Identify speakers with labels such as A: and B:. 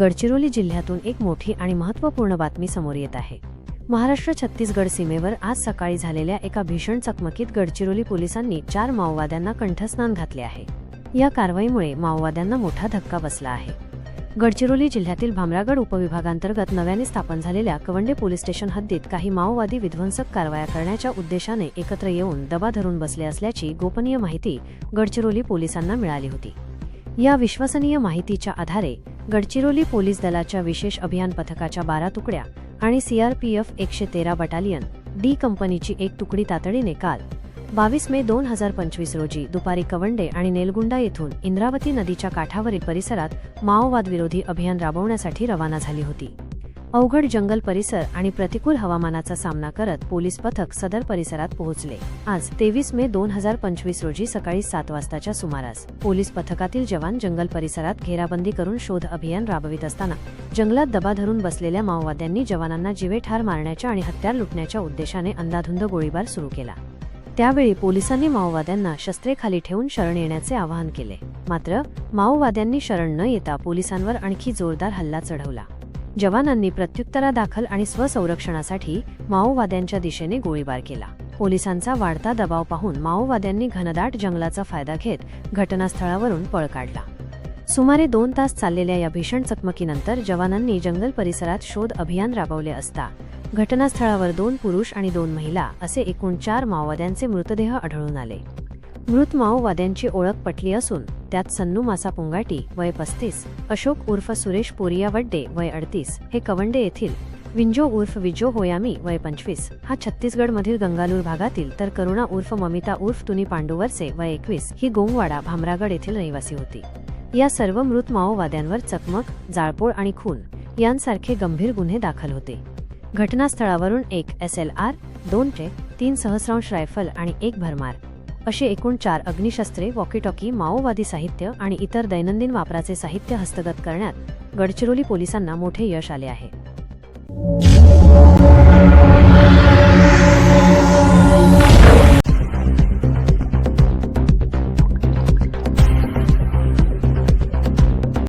A: गडचिरोली जिल्ह्यातून एक मोठी आणि महत्त्वपूर्ण बातमी समोर येत आहे. महाराष्ट्र छत्तीसगड सीमेवर आज सकाळी झालेल्या एका भीषण चकमकीत गडचिरोली पोलिसांनी चार माओवाद्यांना कंठस्नान घातले आहे. या कारवाईमुळे माओवाद्यांना मोठा धक्का बसला आहे. गडचिरोली जिल्ह्यातील भामरागड उपविभागांतर्गत नव्याने स्थापन झालेल्या कवंडे पोलीस स्टेशन हद्दीत काही माओवादी विध्वंसक कारवाया करण्याच्या उद्देशाने एकत्र येऊन दबा धरून बसले असल्याची गोपनीय माहिती गडचिरोली पोलिसांना मिळाली होती. या विश्वसनीय माहितीच्या आधारे गडचिरोली पोलीस दलाच्या विशेष अभियान पथकाच्या बारा तुकड्या आणि सीआरपीएफ एकशे तेरा बटालियन डी कंपनीची एक तुकडी तातडीने काल बावीस मे दोन हजार पंचवीस रोजी दुपारी कवंडे आणि नेलगुंडा येथून इंद्रावती नदीच्या काठावरील परिसरात माओवादविरोधी अभियान राबवण्यासाठी रवाना झाली होती. अवघड जंगल परिसर आणि प्रतिकूल हवामानाचा सामना करत पोलीस पथक सदर परिसरात पोहोचले. आज तेवीस मे दोन हजार पंचवीस रोजी सकाळी सात वाजताच्या सुमारास पोलीस पथकातील जवान जंगल परिसरात घेराबंदी करून शोध अभियान राबवित असताना जंगलात दबा धरून बसलेल्या माओवाद्यांनी जवानांना जिवे ठार मारण्याच्या आणि हत्यार लुटण्याच्या उद्देशाने अंधाधुंद गोळीबार सुरू केला. त्यावेळी पोलिसांनी माओवाद्यांना शस्त्रे खाली ठेवून शरण येण्याचे आवाहन केले. मात्र माओवाद्यांनी शरण न येता पोलिसांवर आणखी जोरदार हल्ला चढवला. जवानांनी प्रत्युत्तरादाखल आणि स्वसंरक्षणासाठी माओवाद्यांच्या दिशेने गोळीबार केला. पोलिसांचा वाढता दबाव पाहून माओवाद्यांनी घनदाट जंगलाचा फायदा घेत घटनास्थळावरून पळ काढला. सुमारे दोन तास चाललेल्या या भीषण चकमकीनंतर जवानांनी जंगल परिसरात शोध अभियान राबवले असता घटनास्थळावर दोन पुरुष आणि दोन महिला असे एकूण चार माओवाद्यांचे मृतदेह आढळून आले. मृत माओवाद्यांची ओळख पटली असून त्यात सन्नू मासा पुंगाटी वय पस्तीस अशोक उर्फ सुरेश पोरिया वड्डे वय अडतीस हे कवंडे येथील विंजो उर्फ विजो होयामी वय पंचवीस हा छत्तीसगडमधील गंगालूर भागातील तर करुणा उर्फ ममिता उर्फ तुनी पांडुवरचे वय एकवीस ही गोंगवाडा भामरागड येथील रहिवासी होती. या सर्व मृत माओवाद्यांवर चकमक जाळपोळ आणि खून यांसारखे गंभीर गुन्हे दाखल होते. घटनास्थळावरून एक एस एल आर दोन चे तीन सहस्रांश रायफल आणि एक भरमार असे एकूण चार अग्निशस्त्रे वॉकीटॉकी माओवादी साहित्य आणि इतर दैनंदिन वापराचे साहित्य हस्तगत करण्यात गडचिरोली पोलिसांना मोठे यश आले आहे.